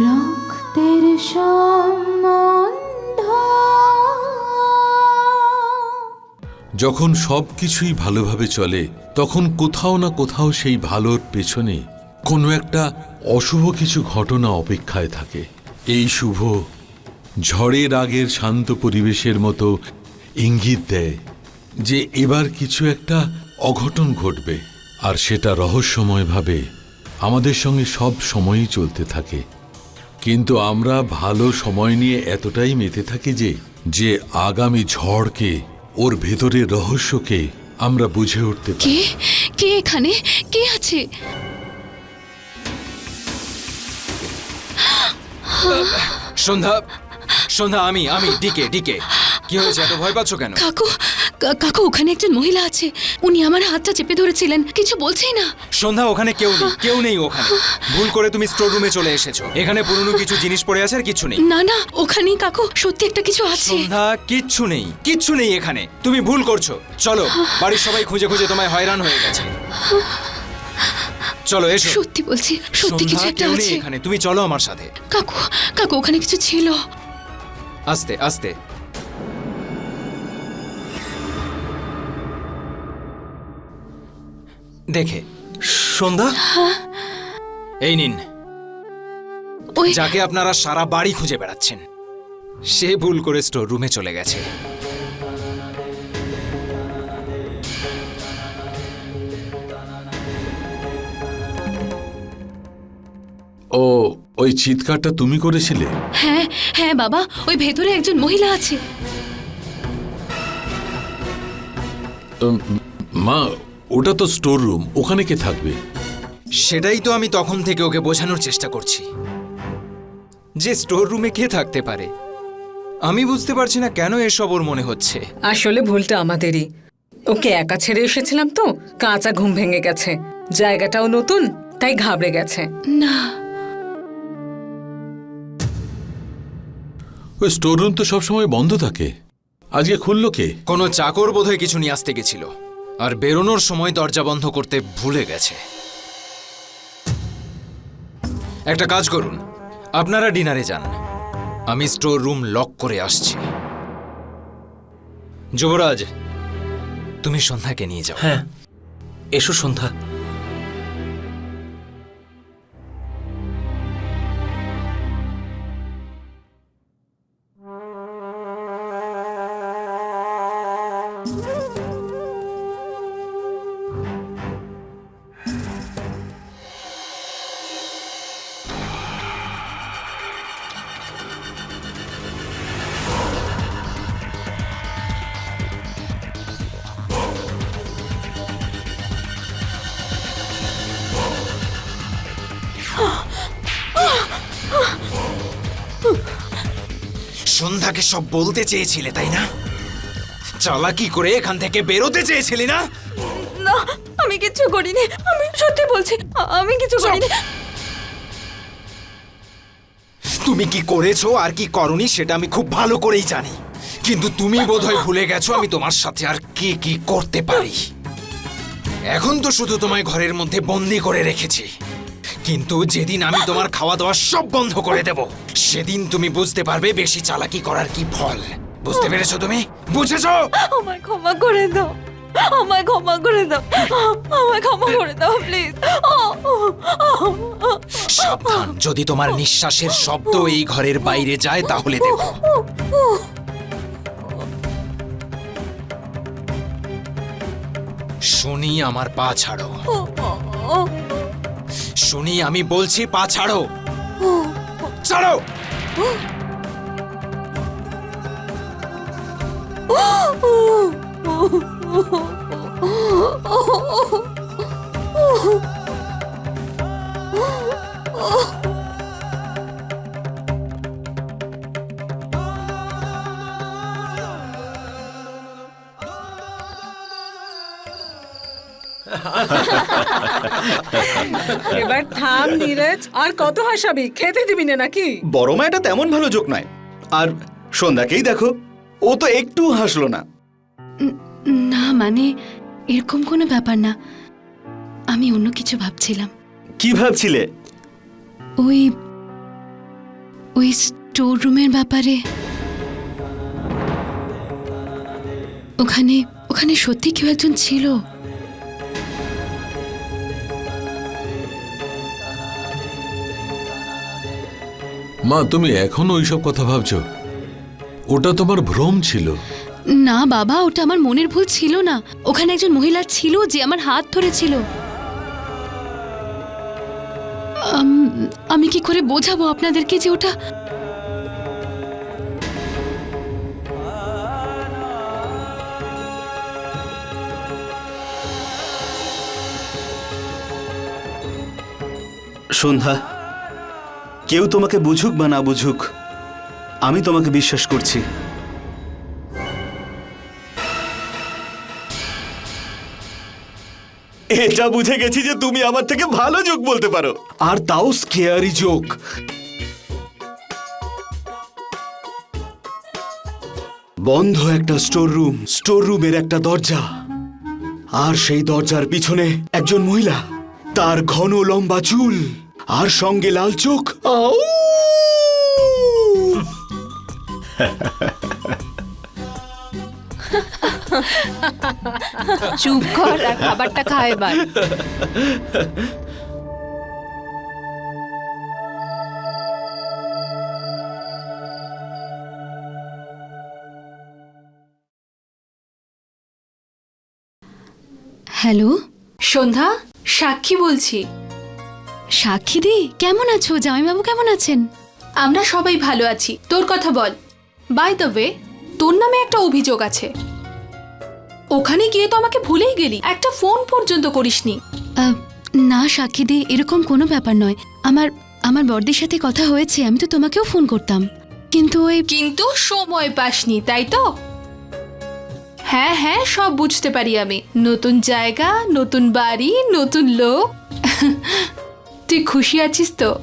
রক্তের সম্বন্ধ। যখন সব কিছুই ভালোভাবে চলে, তখন কোথাও না কোথাও সেই ভালোর পেছনে কোনো একটা অশুভ কিছু ঘটনা অপেক্ষায় থাকে। এই শুভ ঝড়ের আগের শান্ত পরিবেশের মতো ইঙ্গিত দেয় যে এবার কিছু একটা অঘটন ঘটবে, আর সেটা রহস্যময়ভাবে আমাদের সঙ্গে সব সময়ই চলতে থাকে। কিন্তু আমরা ভালো সময় নিয়ে এতটাই মেতে থাকি যে যে আগামী ঝড়কে ওর ভেতরের রহস্যকে আমরা বুঝে উঠতে পারি। কে? কে এখানে? কে আছে? সন্ধ্যা সন্ধ্যা আমি আমি ডিকে ডিকে। কি হয়েছে? এত ভয় পাচ্ছ কেন? কাকু কা- কাকু ওখানে একজন মহিলা আছে। উনি আমার হাতটা চেপে ধরেছিলেন। কিছু বলছেই না। সন্ধ্যা ওখানে কেউ নেই কেউ নেই ওখানে। ভুল করে তুমি স্টোর রুমে চলে এসেছ। এখানে পুরনো কিছু জিনিস পড়ে আছে আর কিচ্ছু নেই। না না ওখানেই কাকু সত্যি একটা কিছু আছে। সন্ধ্যা কিচ্ছু নেই কিচ্ছু নেই এখানে। তুমি ভুল করছ। চলো বাড়ির সবাই খুঁজে খুঁজে তোমায় হয়রান হয়ে গেছে। চলো এসো। সত্যি বলছি সত্যি কিছু সন্ধ্যা একটা কেউ নেই আছে। এখানে। তুমি চলো আমার সাথে। কাকু কাকু ওখানে কিছু ছিল। আস্তে আস্তে। দেখে। সন্ধ্যা? এই নিন। ওই যাকে আপনারা সারা বাড়ি খুঁজে বেড়াচ্ছেন সে ভুল করে স্টোর রুমে চলে গেছে। ও ওই চিৎকারটা তুমি করেছিলে? হ্যাঁ হ্যাঁ বাবা ওই ভেতরে একজন মহিলা আছে। মা ওটা তো স্টোর রুম ওখানে কে থাকবে? সেটাই তো আমি তখন থেকে ওকে বোঝানোর চেষ্টা করছি। যে স্টোর রুমে কে থাকতে পারে আমি বুঝতে পারছি না কেন এসব ওর মনে হচ্ছে। আসলে ভুলটা আমাদেরই। ওকে একা ছেড়ে এসেছিলাম তো কাঁচা ঘুম ভেঙে গেছে। জায়গাটাও নতুন তাই ঘাবড়ে গেছে। না। ওই স্টোর রুম তো সবসময় বন্ধ থাকে। আজকে খুললো কে? কোনো চাকর বোধহয় কিছু নিয়ে আসতে গেছিল। আর বেরোনোর সময় দরজা বন্ধ করতে ভুলে গেছে। একটা কাজ করুন। আপনারা ডিনারে যান। আমি স্টোর রুম লক করে আসছি। যুবরাজ, তুমি সন্ধ্যাকে নিয়ে যাও। হ্যাঁ। এসো সন্ধ্যা। সন্ধ্যাকে সব বলতে চেয়েছিলে তাই না? চালাকি করে এখান থেকে বেরোতে চেয়েছিলি না? না আমি কিছু করিনি। আমি সত্যি বলছি আমি কিছু করিনি। তুমি কি করেছ আর কি করনি সেটা আমি খুব ভালো করেই জানি। কিন্তু তুমি বোধহয় ভুলে গেছো আমি তোমার সাথে আর কি কি করতে পারি। এখন তো শুধু তোমায় ঘরের মধ্যে বন্দি করে রেখেছি। কিন্তু যেদিন আমি তোমার খাওয়া দাওয়া সব বন্ধ করে দেব সেদিন তুমি বুঝতে পারবে বেশি চালাকি করার কি ফল। বুঝতে পেরেছ তুমি? বুঝেছ? আমায় ক্ষমা করে দাও। আমায় ক্ষমা করে দাও। আমায় ক্ষমা করে দাও প্লিজ। সাবধান যদি তোমার নিঃশ্বাসের শব্দ এই ঘরের বাইরে যায় তাহলে দেখো। শুনি আমার পা ছাড়ো। শুনি আমি বলছি পা ছাড়ো। ছাড়ো! এবার থাম নীরজ আর কত হাসাবি? খেতে দিবি না নাকি? বড় মা এটা তেমন ভালো যোগ নয়। আর সন্ধ্যাকেই দেখো ও তো একটু হাসলো না। না মানে এরকম কোনো ব্যাপার না। আমি অন্য কিছু ভাবছিলাম। কি ভাবছিলে? ওই ওই স্টোর রুমের ব্যাপারে। ওখানে ওখানে সত্যি কেউ একজন ছিল? মা তুমি এখনও ওইসব কথা ভাবছ? ওটা তোমার ভ্রম ছিল। না বাবা ওটা আমার মনের ভুল ছিল না। ওখানে একজন মহিলা ছিল যে আমার হাত ধরেছিল। আম, আমি কি করে বোঝাবো আপনাদেরকে যে ওটা? সন্ধ্যা কেউ তোমাকে বুঝুক বা না বুঝুক, আমি তোমাকে বিশ্বাস করছি। এটা বুঝে গেছি যে তুমি আমার থেকে ভালো যোগ বলতে পারো। আর তাও স্কেয়ারি যোগ। বন্ধ একটা স্টোর রুম স্টোর রুমের একটা দরজা। আর সেই দরজার পিছনে একজন মহিলা, তার ঘন লম্বা চুল। আর সঙ্গে লাল চোখ? আউ! চুপ কর আর খাবারটা খা এবার। হ্যালো? সন্ধ্যা সাক্ষী বলছি। সাক্ষী দি কেমন আছো? জামাইবাবু কেমন আছেন? আমরা সবাই ভালো আছি। তোর কথা বল। বাই দ্য ওয়ে তোর নামে একটা অভিযোগ আছে। ওখানে গিয়ে তো আমাকে ভুলেই গেলি। একটা ফোন পর্যন্ত করিসনি। আহ, না সাক্ষী দি এরকম কোনো ব্যাপার নয়। আমার আমার বর্দির সাথে কথা হয়েছে আমি তো তোমাকেও ফোন করতাম। কিন্তু ওই কিন্তু সময় পাসনি তাই তো? হ্যাঁ হ্যাঁ সব বুঝতে পারি আমি। নতুন জায়গা নতুন বাড়ি নতুন লোক। তুই খুশি আছিস তো?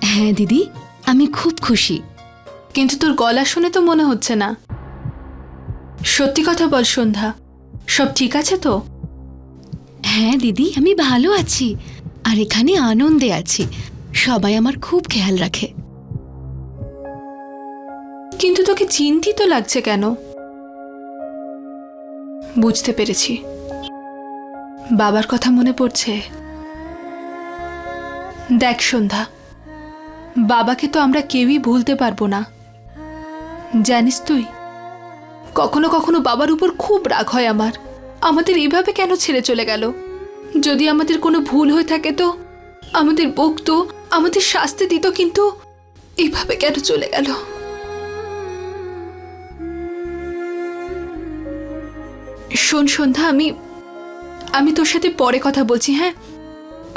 হ্যাঁ দিদি আমি খুব খুশি। কিন্তু তোর গলা শুনে তো মনে হচ্ছে না। সত্যি কথা বল সন্ধ্যা। সব ঠিক আছে তো? হ্যাঁ দিদি আমি ভালো আছি। আর এখানে আনন্দে আছি। সবাই আমার খুব খেয়াল রাখে। কিন্তু তোকে চিন্তিত লাগছে কেন? বুঝতে পেরেছি। বাবার কথা মনে পড়ছে। দেখ সন্ধ্যা, বাবাকে তো আমরা কেউই ভুলতে পারব না। জানিস তুই? কখনো কখনো বাবার উপর খুব রাগ হয় আমার। আমাদের এইভাবে কেন ছেড়ে চলে গেল? যদি আমাদের কোনো ভুল হয়ে থাকে তো? আমাদের বকতো, আমাদের শাস্তি দিত, কিন্তু এইভাবে কেন চলে গেল? শোন সন্ধ্যা, আমি আমি তোর সাথে পরে কথা বলছি হ্যাঁ?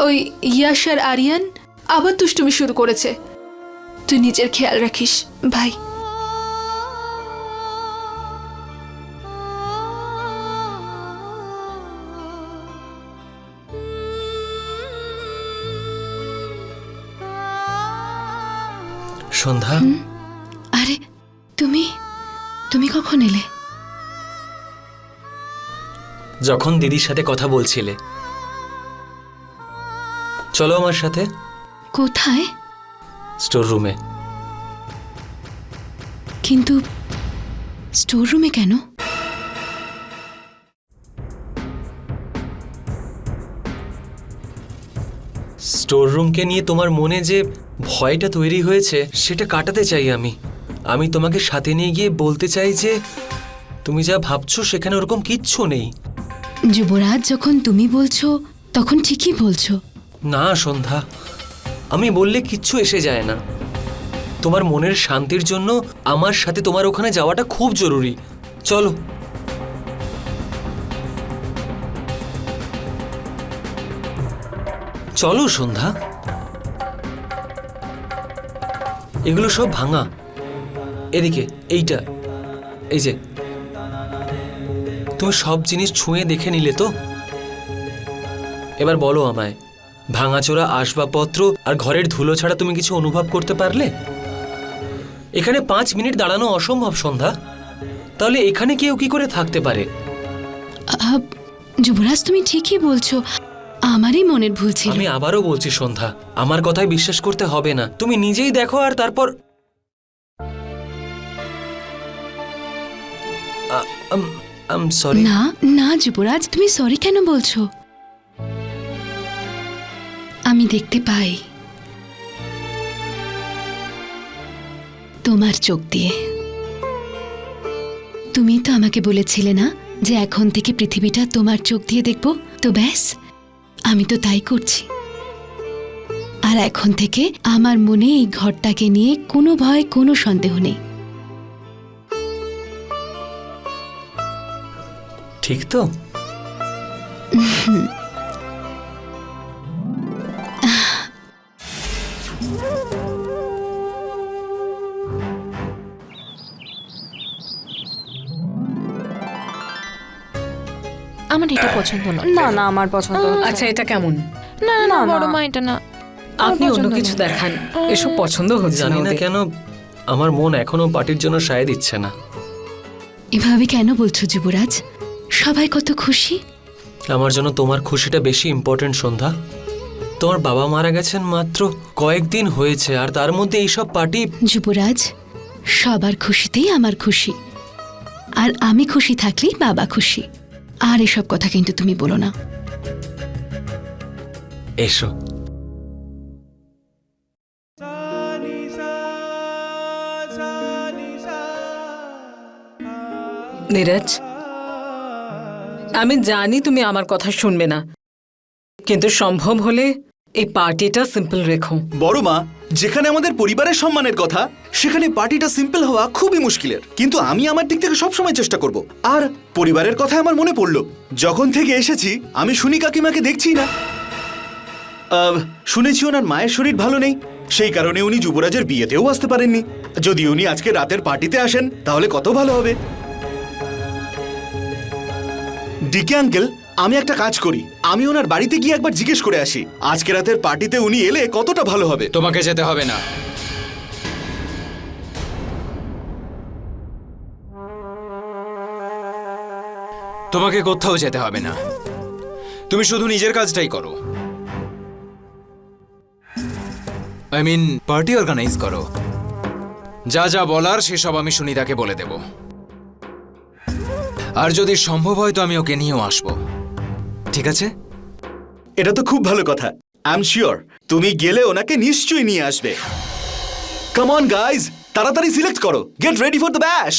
ওই ইয়াশার আরিয়ান আবার দুষ্টুমি শুরু করেছে। তুই নিজের খেয়াল রাখিস ভাই। সন্ধ্যা? আরে তুমি তুমি কখন এলে? যখন দিদির সাথে কথা বলছিলে চলো আমার সাথে। কোথায়? স্টোর রুমে কিন্তু স্টোর রুমে কেন? স্টোর রুমকে নিয়ে তোমার মনে যে ভয়টা তৈরি হয়েছে সেটা কাটাতে চাই আমি। আমি তোমাকে সাথে নিয়ে গিয়ে বলতে চাই যে তুমি যা ভাবছ সেখানে ওরকম কিচ্ছু নেই। যুবরাজ যখন তুমি বলছো তখন ঠিকই বলছো। না, সন্ধ্যা। আমি বললে কিচ্ছু এসে যায় না। তোমার মনের শান্তির জন্য আমার সাথে তোমার ওখানে যাওয়াটা খুব জরুরি। চলো। চলো, সন্ধ্যা। এগুলো সব ভাঙা। এদিকে, এইটা। এই যে। তুমি সব জিনিস ছুঁয়ে দেখে নিলে তো? এবার বলো আমায়। ভাঙাচোরা আসবাবপত্র আর ঘরের ধুলো ছাড়া তুমি কিছু অনুভব করতে পারলে? এখানে পাঁচ মিনিট দাঁড়ানো অসম্ভব সন্ধ্যা। তাহলে এখানে কেউ কি করে থাকতে পারে? যুবরাজ তুমি ঠিকই বলছো। আমারই মনের ভুল ছিল। আমি আবারও বলছি সন্ধ্যা আমার কথায় বিশ্বাস করতে হবে না। তুমি নিজেই দেখো আর তারপর না না যুবরাজ তুমি সরি কেন বলছো? আমি দেখতে পাই। তোমার চোখ দিয়ে। তুমি তো আমাকে বলেছিলে না যে এখন থেকে পৃথিবীটা তোমার চোখ দিয়ে দেখব? তো ব্যাস, আমি তো তাই করছি। আর এখন থেকে আমার মনে এই ঘরটাকে নিয়ে কোনো ভয়, কোনো সন্দেহ নেই। ঠিক তো? আমার এটা পছন্দ না না না আমার পছন্দ আচ্ছা এটা কেমন? না না না, বড় মা এটা না। আপনি অন্য কিছু দেখান। এসব পছন্দ হচ্ছে জানি না কেন আমার মন এখনও পার্টির জন্য সায় দিচ্ছে না। এভাবে কেন বলছো যুবরাজ? সবাই কত খুশি? আমার জন্য তোমার খুশিটা বেশি ইম্পর্টেন্ট সন্ধ্যা। তোমার বাবা মারা গেছেন মাত্র কয়েকদিন হয়েছে আর তার মধ্যে এইসব পার্টি যুবরাজ সবার খুশিতেই আমার খুশি। আর আমি খুশি থাকলেই বাবা খুশি। আর এসব কথা কিন্তু তুমি বলো না। এসো। নীরজ আমি জানি তুমি আমার কথা শুনবে না। কিন্তু সম্ভব হলে এই পার্টিটা সিম্পল রেখো। বড় মা, যেখানে আমাদের পরিবারের সম্মানের কথা, সেখানে পার্টিটা সিম্পল হওয়া খুবই মুশকিলের। কিন্তু আমি আমার দিক থেকে সবসময় চেষ্টা করব। আর পরিবারের কথা আমার মনে পড়ল। যখন থেকে এসেছি, আমি শুনি কাকিমাকে দেখছি না। শুনেছি ওনার মায়ের শরীর ভালো নেই। সেই কারণে উনি যুবরাজের বিয়েতেও আসতে পারেননি। যদি উনি আজকে রাতের পার্টিতে আসেন, তাহলে কত ভালো হবে। ডিকে আঙ্কেল আমি একটা কাজ করি। আমি ওনার বাড়িতে গিয়ে একবার জিজ্ঞেস করে আসি। আজকে রাতের পার্টিতে উনি এলে কতটা ভালো হবে? তোমাকে যেতে হবে না। তোমাকে কোথাও যেতে হবে না। তুমি শুধু নিজের কাজটাই করো। আই মিন পার্টি অর্গানাইজ করো। যা যা বলার, সেসব আমি সুনিতাকে বলে দেব। আর যদি সম্ভব হয় তো আমি ওকে নিয়েও আসব। ঠিক আছে? এটা তো খুব ভালো কথা। আই এম শিওর তুমি গেলে ওনাকে নিশ্চয়ই নিয়ে আসবে। কাম অন গাইজ তাড়াতাড়ি সিলেক্ট করো। Get ready for the bash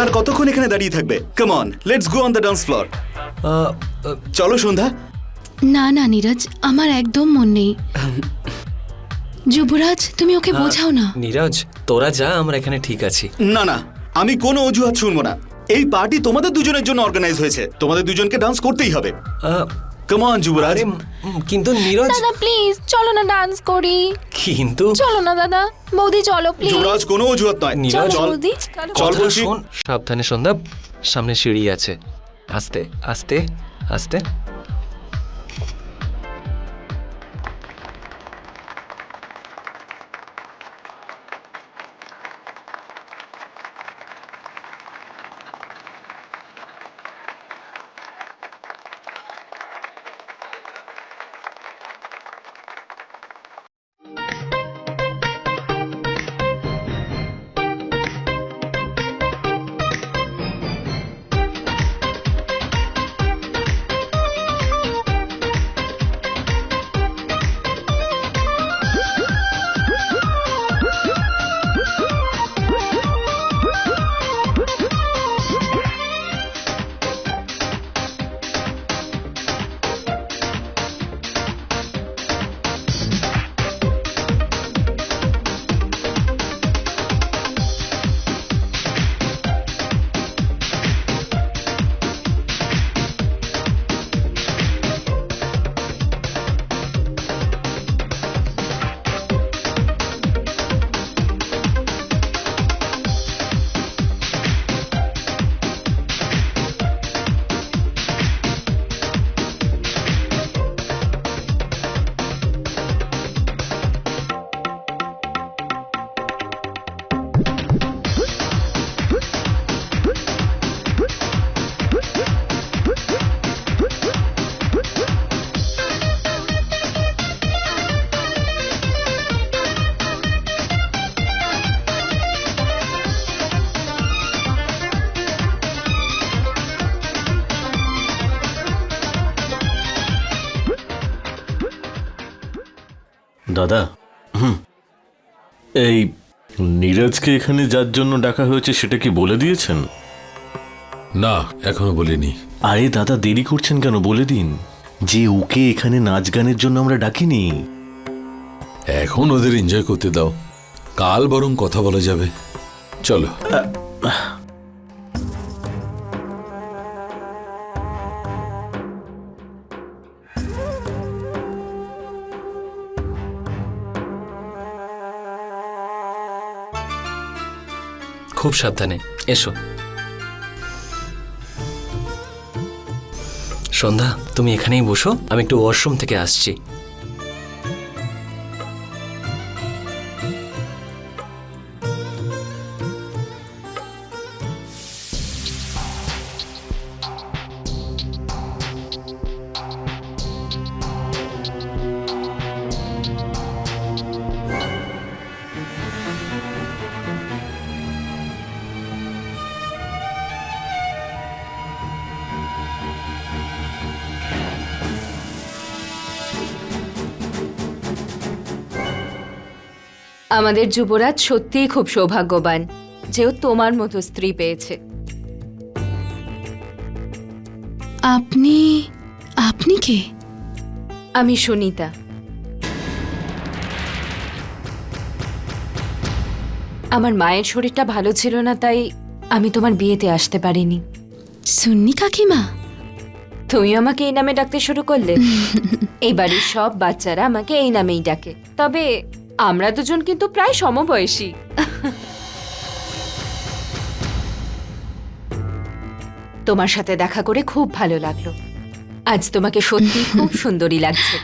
আর কতক্ষণ এখানে দাঁড়িয়ে থাকবে? Come on let's go on the dance floor চলো সন্ধ্যা। না না নীরজ আমার একদম মন নেই। যুবরাজ তুমি ওকে বোঝাও না। নীরজ তোরা যা আমরা এখানে ঠিক আছি। না না আমি কোনো অজুহাত শুনব না। এই পার্টি তোমাদের দুজনের জন্য অর্গানাইজ হয়েছে। তোমাদের দুজনকে ডান্স করতেই হবে। আহ, কাম অন যুবরাজ আরে কিন্তু নীরজ দাদা প্লিজ চলো না ডান্স করি। কিন্তু চলো না দাদা। বৌদি চলো প্লিজ যুবরাজ কোনো অজুহাত নয়। নীরজ, চল বৌদি চল বলছি। শোন। সাবধানে সন্ধ্যা সামনে সিঁড়ি আছে। আস্তে আস্তে আস্তে। দাদা। হুম। এই নীরজকে এখানে যার জন্য ডাকা হয়েছে সেটা কি বলে দিয়েছেন? না এখনও বলিনি। আরে দাদা দেরি করছেন কেন? বলে দিন। যে ওকে এখানে নাচ গানের জন্য আমরা ডাকিনি। এখন ওদের এনজয় করতে দাও। কাল বরং কথা বলা যাবে। চলো। খুব সাবধানে। এসো। সন্ধ্যা তুমি এখানেই বসো আমি একটু ওয়াশরুম থেকে আসছি। আমাদের যুবরাজ সত্যিই খুব সৌভাগ্যবান যে ও তোমার মতো স্ত্রী পেয়েছে। আপনি আপনি কে? আমি সুনিতা। আমার মায়ের শরীরটা ভালো ছিল না তাই আমি তোমার বিয়েতে আসতে পারিনি। সুন্নি কাকিমা তুমি আমাকে এই নামে ডাকতে শুরু করলে। এই বাড়ির সব বাচ্চারা আমাকে এই নামেই ডাকে। তবে আমরা দুজন কিন্তু প্রায় সমবয়সী। তোমার সাথে দেখা করে খুব ভালো লাগল। আজ তোমাকে সত্যি খুব সুন্দরী লাগছে।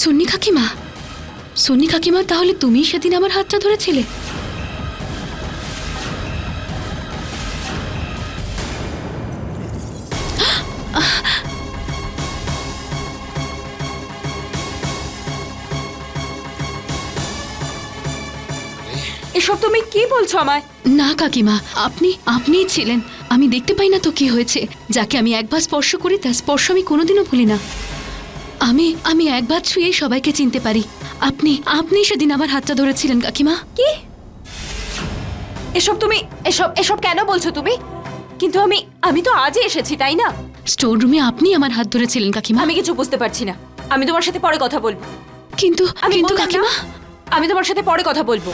সুন্নি কাকিমা? সুন্নি কাকিমা তাহলে তুমিই সেদিন আমার হাতটা ধরেছিলে? এসব তুমি কি বলছো আমায়? না কাকিমা আপনি আপনিই ছিলেন। আমি দেখতে পাই না তো কি হয়েছে। যাকে আমি একবার স্পর্শ করি তার স্পর্শ আমি কোনোদিনও ভুলি না। আমি আমি একবার ছুঁয়েই সবাইকে চিনতে পারি। আপনি আপনি সেদিন আমার হাতটা ধরেছিলেন কাকিমা। কি? এসব তুমি এসব এসব কেন বলছো তুমি? কিন্তু আমি আমি তো আজই এসেছি তাই না? স্টোর রুমে আপনি আমার হাত ধরেছিলেন কাকিমা। আমি কিছু বুঝতে পারছি না। আমি তোমার সাথে পরে কথা বলব। কিন্তু আমি কিন্তু বললাম না, কাকিমা। আমি তোমার সাথে পরে কথা বলব।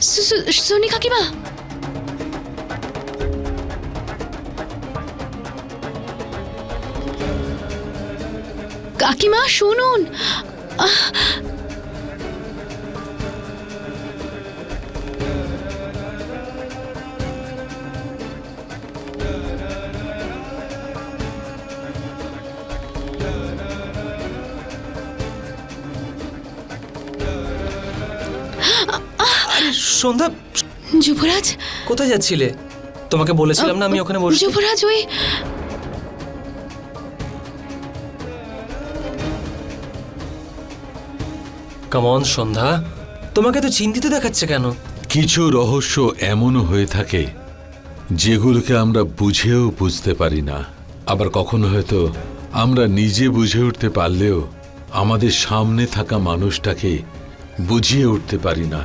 সু- সু- সোনি কাকিমা। কাকিমা শুনুন! সন্ধ্যা। যুবরাজ। কোথায় যাচ্ছিলে? তোমাকে বলেছিলাম না আমি ওখানে বসে যুবরাজ ওই কামন সন্ধ্যা। তোমাকে তো চিন্তিত দেখাচ্ছে কেন? কিছু রহস্য এমনও হয়ে থাকে, যেগুলোকে আমরা বুঝেও বুঝতে পারি না। আবার কখনো হয়তো আমরা নিজে বুঝে উঠতে পারলেও আমাদের সামনে থাকা মানুষটাকে বুঝিয়ে উঠতে পারি না।